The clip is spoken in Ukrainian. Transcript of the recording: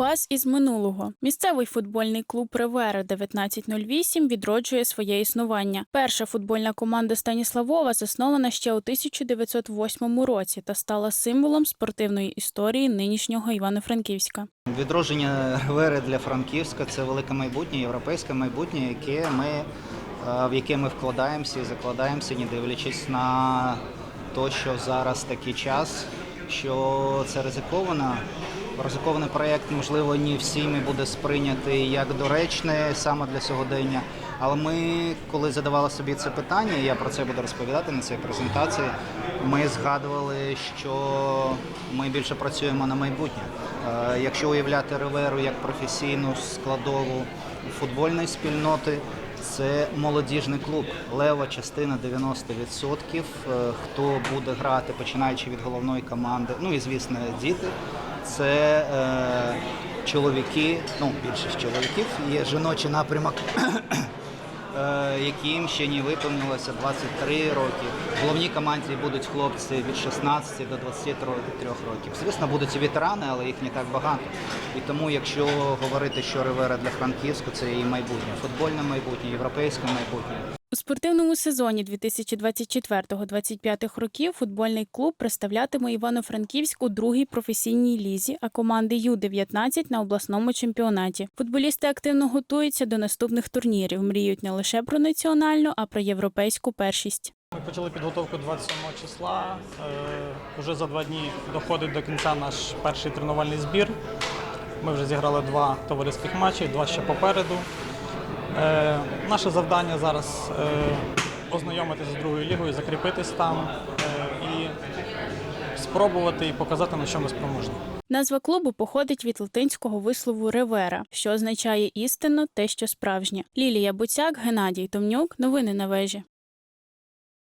Спас із минулого. Місцевий футбольний клуб Ривера 1908 відроджує своє існування. Перша футбольна команда Станіславова заснована ще у 1908 році та стала символом спортивної історії нинішнього Івано-Франківська. Відродження Ривери для Франківська це велике майбутнє, європейське майбутнє, яке ми, е, в яке ми вкладаємося і закладаємося, не дивлячись на те, що зараз такий час, що це ризиковано. Ризикований проєкт, можливо, не всіми буде сприйнятий як доречний саме для сьогодення. Але ми, коли задавали собі це питання, я про це буду розповідати на цій презентації. Ми згадували, що ми більше працюємо на майбутнє. Е, Якщо уявляти Риверу як професійну складову футбольної спільноти, це молодіжний клуб. Лева частина 90%. е, Хто буде грати, починаючи від головної команди, ну і звісно, діти. Це е, чоловіки, ну більшість чоловіків, є жіночий напрямок, яким ще не виповнилося 23 роки. В головній команді будуть хлопці від 16 до 23 років. Звісно, будуть і ветерани, але їх не так багато. І тому, якщо говорити, що Ривера для Франківська, це і майбутнє, футбольне майбутнє, європейське майбутнє. У спортивному сезоні 2024-2025 років футбольний клуб представлятиме Івано-Франківськ у другій професійній лізі, а команди Ю-19 на обласному чемпіонаті. Футболісти активно готуються до наступних турнірів, мріють не лише про національну, а про європейську першість. Ми почали підготовку 27 числа. Е, Уже за два дні доходить до кінця наш перший тренувальний збір. Ми вже зіграли два товариських матчі, два ще попереду. Е, Наше завдання зараз е, ознайомитися з другою лігою, закріпитись там е, і спробувати і показати, на що ми спроможні. Назва клубу походить від латинського вислову ревера, що означає істинно те, що справжнє. Лілія Буцяк, Геннадій Томнюк. Новини на вежі.